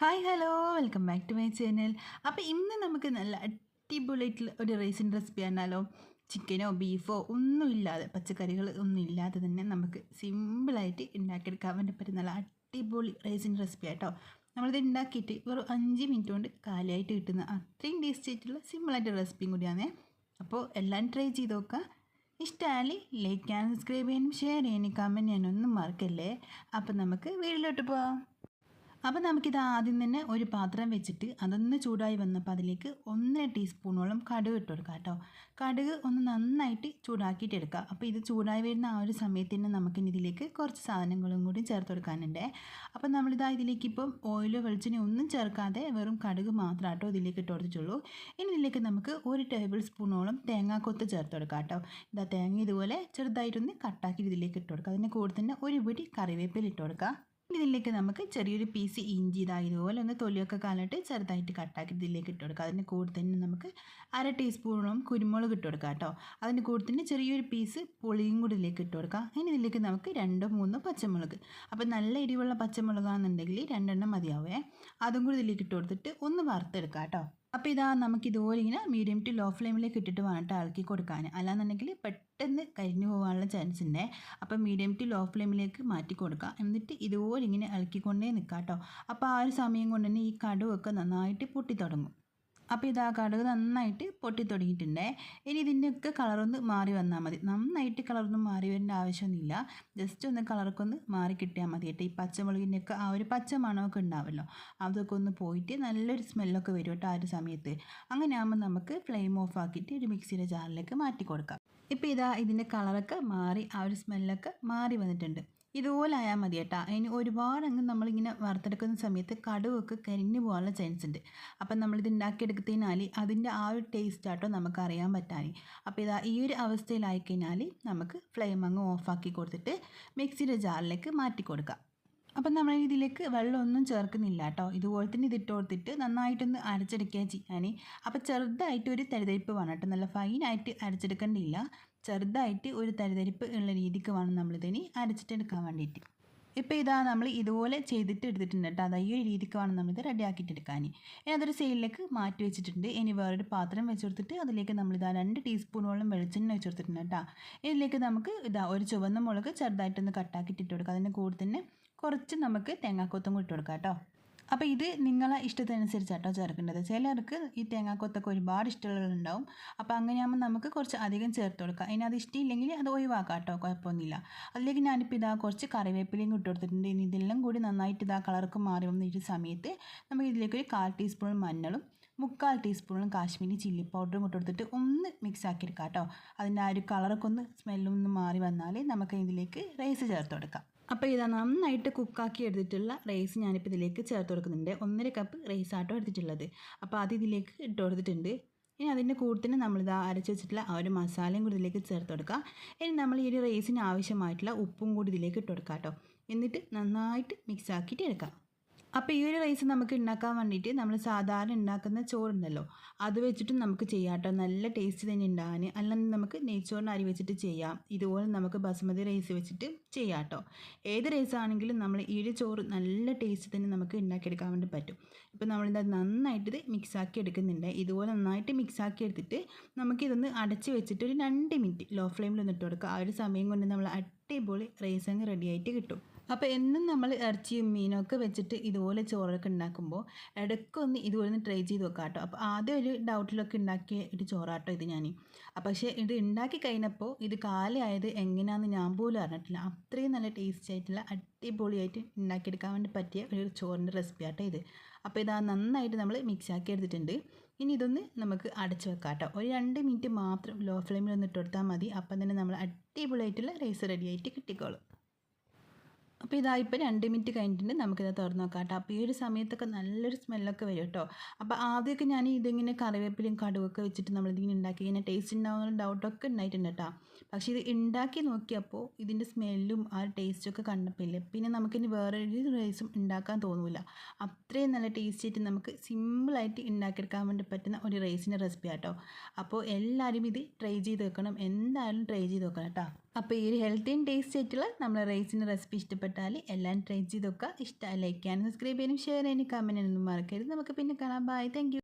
Hi hello welcome back to my channel അപ്പോൾ ഇന്ന് നമുക്ക് നല്ല അടിപൊളിയായിട്ടുള്ള ഒരു റൈസിൻ റെസിപ്പി ആണല്ലോ. ചിക്കനോ ബീഫോ ഒന്നുമില്ലാതെ പച്ചക്കറികൾ ഒന്നും ഇല്ലാതെ തന്നെ നമുക്ക് സിമ്പിളായിട്ട് ഉണ്ടാക്കിയെടുക്കാൻ വേണ്ടി പറ്റുന്ന നല്ല അടിപൊളി റൈസിൻ റെസിപ്പി ആട്ടോ. നമ്മളിത് ഉണ്ടാക്കിയിട്ട് വെറും അഞ്ച് മിനിറ്റ് കൊണ്ട് കാലിയായിട്ട് കിട്ടുന്ന അത്രയും ടേസ്റ്റ് ആയിട്ടുള്ള സിമ്പിളായിട്ട് റെസിപ്പിയും കൂടിയാണ്. അപ്പോൾ എല്ലാം ട്രൈ ചെയ്ത് നോക്കുക. ഇഷ്ടമായി ലൈക്ക് ചെയ്യാനും സബ്സ്ക്രൈബ് ചെയ്യാനും ഷെയർ ചെയ്യാനും കമന്റ് ചെയ്യാനും ഒന്നും മറക്കല്ലേ. അപ്പം നമുക്ക് വീട്ടിലോട്ട് പോവാം. അപ്പോൾ നമുക്കിത് ആദ്യം തന്നെ ഒരു പാത്രം വെച്ചിട്ട് അതൊന്ന് ചൂടായി വന്നപ്പോൾ അതിലേക്ക് ഒന്നര ടീസ്പൂണോളം കടുക് ഇട്ട് കൊടുക്കുക കേട്ടോ. കടുക് ഒന്ന് നന്നായിട്ട് ചൂടാക്കിയിട്ട് എടുക്കുക അപ്പോൾ ഇത് ചൂടായി വരുന്ന ആ ഒരു സമയത്ത് തന്നെ നമുക്കിനി ഇതിലേക്ക് കുറച്ച് സാധനങ്ങളും കൂടി ചേർത്ത് കൊടുക്കാനുണ്ട്. അപ്പോൾ നമ്മളിതാ ഇതിലേക്ക് ഇപ്പം ഓയിലോ വെളിച്ചെണ്ണ ഒന്നും ചേർക്കാതെ വെറും കടുക് മാത്രം കേട്ടോ ഇതിലേക്ക് ഇട്ട് കൊടുത്തിട്ടുള്ളൂ. ഇനി ഇതിലേക്ക് നമുക്ക് ഒരു ടേബിൾ സ്പൂണോളം തേങ്ങാക്കൊത്ത് ചേർത്ത് കൊടുക്കുക കേട്ടോ. ഇതാ തേങ്ങ ഇതുപോലെ ചെറുതായിട്ടൊന്ന് കട്ടാക്കി ഇതിലേക്ക് ഇട്ട് കൊടുക്കുക അതിന്റെ കൂടെ തന്നെ ഒരു പിടി കറിവേപ്പില ഇട്ട് കൊടുക്കുക ഇതിലേക്ക് നമുക്ക് ചെറിയൊരു പീസ് ഇഞ്ചി ഇതാ ഇതുപോലെ ഒന്ന് തൊലിയൊക്കെ കാലിട്ട് ചെറുതായിട്ട് കട്ടാക്കി ഇതിലേക്ക് ഇട്ട് കൊടുക്കുക അതിന്റെ കൂടെ തന്നെ നമുക്ക് അര ടീസ്പൂണോളം കുരുമുളക് ഇട്ട് കൊടുക്കുക കേട്ടോ. അതിന്റെ കൂടെ തന്നെ ചെറിയൊരു പീസ് പുളിയും കൂടി ഇതിലേക്ക് ഇട്ട് കൊടുക്കുക ഇനി ഇതിലേക്ക് നമുക്ക് രണ്ടോ മൂന്നോ പച്ചമുളക്. അപ്പോൾ നല്ല എരിവുള്ള പച്ചമുളകാണെന്നുണ്ടെങ്കിൽ രണ്ടെണ്ണം മതിയാവേ. അതും കൂടി ഇതിലേക്ക് ഇട്ട് കൊടുത്തിട്ട് ഒന്ന് വറുത്തെടുക്കാം കേട്ടോ. അപ്പോൾ ഇതാ നമുക്ക് ഇതുപോലെ ഇങ്ങനെ മീഡിയം ടു ലോ ഫ്ലെയിമിലേക്ക് ഇട്ടിട്ട് വേണ്ടിട്ട് ഇളക്കി കൊടുക്കാൻ അല്ലാന്നുണ്ടെങ്കിൽ പെട്ടെന്ന് കരിഞ്ഞു പോകാനുള്ള ചാൻസ് ഉണ്ട് അപ്പോൾ മീഡിയം ടു ലോ ഫ്ലെയിമിലേക്ക് മാറ്റി കൊടുക്കുക എന്നിട്ട് ഇതുപോലെ ഇങ്ങനെ ഇളക്കിക്കൊണ്ടേ നിൽക്കാം കേട്ടോ അപ്പോൾ ആ ഒരു സമയം കൊണ്ട് തന്നെ ഈ കടുവൊക്കെ നന്നായിട്ട് പൊട്ടി തുടങ്ങും. അപ്പോൾ ഇതാ കടുക് നന്നായിട്ട് പൊട്ടി ഇനി ഇതിന്റെയൊക്കെ കളറൊന്ന് മാറി വന്നാൽ മതി. നന്നായിട്ട് കളറൊന്നും മാറി വരേണ്ട ആവശ്യമൊന്നുമില്ല. ജസ്റ്റ് ഒന്ന് കളറൊക്കെ ഒന്ന് മാറി കിട്ടിയാൽ മതി കേട്ടോ. ഈ പച്ചമുളകിന്റെയൊക്കെ ആ ഒരു പച്ച മണമൊക്കെ ഉണ്ടാവുമല്ലോ അതൊക്കെ ഒന്ന് പോയിട്ട് നല്ലൊരു സ്മെല്ലൊക്കെ വരും കേട്ടോ ആ ഒരു സമയത്ത്. അങ്ങനെ ആകുമ്പോൾ നമുക്ക് ഫ്ലെയിം ഓഫ് ആക്കിയിട്ട് ഒരു മിക്സിയുടെ ജാറിലേക്ക് മാറ്റി കൊടുക്കാം. ഇപ്പോൾ ഇതാ ഇതിന്റെ കളറൊക്കെ മാറി ആ ഒരു സ്മെല്ലൊക്കെ മാറി വന്നിട്ടുണ്ട്. ഇതുപോലെ ആയാൽ മതി കേട്ടോ അതിന് ഒരുപാട് അങ്ങ് നമ്മളിങ്ങനെ വറുത്തെടുക്കുന്ന സമയത്ത് കടുവൊക്കെ കരിഞ്ഞു പോകാനുള്ള ചാൻസ് ഉണ്ട്. അപ്പം നമ്മളിത് ഉണ്ടാക്കിയെടുക്കുന്നതിനാൽ അതിന്റെ ആ ഒരു ടേസ്റ്റ് ആട്ടോ നമുക്ക് അറിയാൻ പറ്റാൻ അപ്പോൾ ഇതാ ഈ ഒരു അവസ്ഥയിലായി കഴിഞ്ഞാൽ നമുക്ക് ഫ്ലെയിം അങ്ങ് ഓഫാക്കി കൊടുത്തിട്ട് മിക്സിയുടെ ജാറിലേക്ക് മാറ്റി കൊടുക്കാം. അപ്പം നമ്മൾ ഇതിലേക്ക് വെള്ളമൊന്നും ചേർക്കുന്നില്ല കേട്ടോ ഇതുപോലെ തന്നെ ഇതിട്ട് കൊടുത്തിട്ട് നന്നായിട്ടൊന്ന് അരച്ചെടുക്കുക ചെയ്യാൻ അപ്പോൾ ചെറുതായിട്ട് ഒരു തരിതരിപ്പ് വേണം കേട്ടോ നല്ല ഫൈനായിട്ട് അരച്ചെടുക്കേണ്ടിയില്ല. ചെറുതായിട്ട് ഒരു തരിതരിപ്പ് ഉള്ള രീതിക്ക് വേണം നമ്മളിതിനി അരച്ചിട്ടെടുക്കാൻ വേണ്ടിയിട്ട്. ഇപ്പോൾ ഇതാ നമ്മൾ ഇതുപോലെ ചെയ്തിട്ട് എടുത്തിട്ടുണ്ട് കേട്ടോ. അതാ ഈ ഒരു രീതിക്ക് വേണം നമ്മളിത് റെഡി ആക്കിയിട്ട് എടുക്കാൻ ഇനി അതൊരു സൈഡിലേക്ക് മാറ്റി വെച്ചിട്ടുണ്ട്. ഇനി വേറൊരു പാത്രം വെച്ച് കൊടുത്തിട്ട് അതിലേക്ക് നമ്മളിതാ രണ്ട് ടീസ്പൂണോളം വെളിച്ചെണ്ണ വെച്ച് കൊടുത്തിട്ടുണ്ട് കേട്ടോ. ഇതിലേക്ക് നമുക്ക് ഇതാ ഒരു ചുവന്ന മുളക് ചെറുതായിട്ടൊന്ന് കട്ടാക്കിയിട്ട് ഇട്ട് കൊടുക്കുക അതിന്റെ കൂടെ തന്നെ കുറച്ച് നമുക്ക് തേങ്ങാക്കൊത്തും കൂട്ടി കൊടുക്കാം കേട്ടോ. അപ്പോൾ ഇത് നിങ്ങളെ ഇഷ്ടത്തിനനുസരിച്ചാട്ടോ ചേർക്കേണ്ടത്. ചിലർക്ക് ഈ തേങ്ങാക്കൊത്തൊക്കെ ഒരുപാട് ഇഷ്ടമുള്ളവരുണ്ടാവും അപ്പോൾ അങ്ങനെയാകുമ്പോൾ നമുക്ക് കുറച്ച് അധികം ചേർത്ത് കൊടുക്കാം. ഇനി അത് ഇഷ്ടമില്ലെങ്കിൽ അത് ഒഴിവാക്കാം കേട്ടോ കുഴപ്പമൊന്നുമില്ല. അതിലേക്ക് ഞാനിപ്പോൾ ഇതാ കുറച്ച് കറിവേപ്പിലയും ഇട്ട് കൊടുത്തിട്ടുണ്ട്. ഇനി ഇതെല്ലാം കൂടി നന്നായിട്ട് ഇതാ കളർക്ക് മാറി വന്നിട്ട് സമയത്ത് നമുക്ക് ഇതിലേക്ക് ഒരു കാൽ ടീസ്പൂൺ മഞ്ഞളും മുക്കാൽ ടീസ്പൂണും കാശ്മീരി ചില്ലി പൗഡറും ഇട്ട് കൊടുത്തിട്ട് ഒന്ന് മിക്സ് ആക്കി എടുക്കാം കേട്ടോ. അതിന്റെ ആ ഒരു കളറൊക്കെ ഒന്ന് സ്മെല്ലും ഒന്ന് മാറി വന്നാൽ നമുക്ക് ഇതിലേക്ക് റൈസ് ചേർത്ത് കൊടുക്കാം. അപ്പോൾ ഇതാ നന്നായിട്ട് കുക്കാക്കി എടുത്തിട്ടുള്ള റൈസ് ഞാനിപ്പോൾ ഇതിലേക്ക് ചേർത്ത് കൊടുക്കുന്നുണ്ട്. ഒന്നര കപ്പ് റൈസ് ആട്ടോ എടുത്തിട്ടുള്ളത്. അപ്പോൾ അത് ഇതിലേക്ക് ഇട്ട് കൊടുത്തിട്ടുണ്ട്. ഇനി അതിന്റെ കൂട്ടത്തിന് നമ്മളിതാ അരച്ച് വെച്ചിട്ടുള്ള ആ ഒരു മസാലയും കൂടി ഇതിലേക്ക് ചേർത്ത് കൊടുക്കുക ഇനി നമ്മൾ ഈ ഒരു റൈസിന് ആവശ്യമായിട്ടുള്ള ഉപ്പും കൂടി ഇതിലേക്ക് ഇട്ട് കൊടുക്കാം കേട്ടോ. എന്നിട്ട് നന്നായിട്ട് മിക്സ് ആക്കിയിട്ട് എടുക്കാം. അപ്പോൾ ഈ ഒരു റൈസ് നമുക്ക് ഉണ്ടാക്കാൻ വേണ്ടിയിട്ട് നമ്മൾ സാധാരണ ഉണ്ടാക്കുന്ന ചോറുണ്ടല്ലോ. അത് വെച്ചിട്ട് നമുക്ക് ചെയ്യാം കേട്ടോ നല്ല ടേസ്റ്റ് തന്നെ ഉണ്ടാകാൻ അല്ലെങ്കിൽ നമുക്ക് നെയ്ച്ചോറിന് അരി വെച്ചിട്ട് ചെയ്യാം. ഇതുപോലെ നമുക്ക് ബസുമതി റൈസ് വെച്ചിട്ട് ചെയ്യാം കേട്ടോ ഏത് റൈസ് ആണെങ്കിലും നമ്മൾ ഈ ഒരു ചോറ് നല്ല ടേസ്റ്റ് തന്നെ നമുക്ക് ഉണ്ടാക്കിയെടുക്കാൻ വേണ്ടി പറ്റും. ഇപ്പോൾ നമ്മളിത് നന്നായിട്ട് ഇത് മിക്സാക്കി എടുക്കുന്നുണ്ട്. ഇതുപോലെ നന്നായിട്ട് മിക്സാക്കി എടുത്തിട്ട് നമുക്കിതൊന്ന് അടച്ച് വെച്ചിട്ട് ഒരു രണ്ട് മിനിറ്റ് ലോ ഫ്ലെയിമിൽ ഒന്ന് ഇട്ട് കൊടുക്കുക ആ ഒരു സമയം കൊണ്ട് നമ്മൾ അടിപൊളി റൈസ് അങ്ങ് റെഡിയായിട്ട് കിട്ടും. അപ്പോൾ എന്നും നമ്മൾ ഇറച്ചിയും മീനൊക്കെ വെച്ചിട്ട് ഇതുപോലെ ചോറൊക്കെ ഉണ്ടാക്കുമ്പോൾ ഇടയ്ക്കൊന്ന് ഇതുപോലെ ഒന്ന് ട്രൈ ചെയ്ത് വെക്കാം കേട്ടോ അപ്പോൾ ആദ്യം ഒരു ഡൗട്ടിലൊക്കെ ഉണ്ടാക്കിയ ഒരു ചോറാട്ടോ ഇത് ഞാൻ പക്ഷേ ഇത് ഉണ്ടാക്കി കഴിഞ്ഞപ്പോൾ ഇത് കാലമായത് എങ്ങനെയാണെന്ന് ഞാൻ പോലും അറിഞ്ഞിട്ടില്ല. അത്രയും നല്ല ടേസ്റ്റ് ആയിട്ടുള്ള അടിപൊളിയായിട്ട് ഉണ്ടാക്കിയെടുക്കാൻ വേണ്ടി പറ്റിയ ഒരു ചോറിന്റെ റെസിപ്പി ആട്ടോ ഇത്. അപ്പോൾ ഇതാ നന്നായിട്ട് നമ്മൾ മിക്സ് ആക്കി എടുത്തിട്ടുണ്ട്. ഇനി ഇതൊന്ന് നമുക്ക് അടച്ച് വെക്കാം കേട്ടോ ഒരു രണ്ട് മിനിറ്റ് മാത്രം ലോ ഫ്ലെയിമിൽ ഒന്ന് ഇട്ട് കൊടുത്താൽ മതി. അപ്പം തന്നെ നമ്മൾ അടിപൊളിയായിട്ടുള്ള റൈസ് റെഡി ആയിട്ട് കിട്ടിക്കോളും. അപ്പോൾ ഇതാ ഇപ്പോൾ രണ്ട് മിനിറ്റ് കഴിഞ്ഞിട്ടുണ്ട് നമുക്കിത് തുറന്ന് നോക്കാം കേട്ടോ. അപ്പോൾ ഈ ഒരു സമയത്തൊക്കെ നല്ലൊരു സ്മെല്ലൊക്കെ വരും കേട്ടോ. അപ്പോൾ ആദ്യമൊക്കെ ഞാൻ ഇതിങ്ങനെ കറിവേപ്പിലയും കടുവൊക്കെ വെച്ചിട്ട് നമ്മളിതിങ്ങനെ ഉണ്ടാക്കി. ഇങ്ങനെ ടേസ്റ്റ് ഉണ്ടാകുന്ന ഡൗട്ടൊക്കെ ഉണ്ടായിട്ടുണ്ട് കേട്ടോ. പക്ഷേ ഇത് ഉണ്ടാക്കി നോക്കിയപ്പോൾ ഇതിന്റെ സ്മെല്ലും ആ ടേസ്റ്റും ഒക്കെ കണ്ടപ്പോൾ പിന്നെ നമുക്കിനി വേറെ ഒരു റൈസും ഉണ്ടാക്കാൻ തോന്നില്ല അത്രയും നല്ല ടേസ്റ്റ് ആയിട്ട് നമുക്ക് സിമ്പിളായിട്ട് ഉണ്ടാക്കിയെടുക്കാൻ വേണ്ടി പറ്റുന്ന ഒരു റൈസിന്റെ റെസിപ്പി ആട്ടോ അപ്പോൾ എല്ലാവരും ഇത് ട്രൈ ചെയ്ത് വെക്കണം. എന്തായാലും ട്രൈ ചെയ്ത് വെക്കണം കേട്ടോ. അപ്പോൾ ഈ ഒരു ഹെൽത്തി ആൻഡ് ടേസ്റ്റ് ആയിട്ടുള്ള നമ്മുടെ റൈസിന്റെ റെസിപ്പി ഇഷ്ടപ്പെട്ടാൽ എല്ലാം ട്രൈ ചെയ്ത് വെക്കുക ഇഷ്ടമായി ലൈക്ക് ചെയ്യാനും സബ്സ്ക്രൈബ് ചെയ്യാനും ഷെയർ ചെയ്യാനും കമന്റ് ചെയ്യാനൊന്നും മറക്കരുത്. നമുക്ക് പിന്നെ കാണാം. Bye thank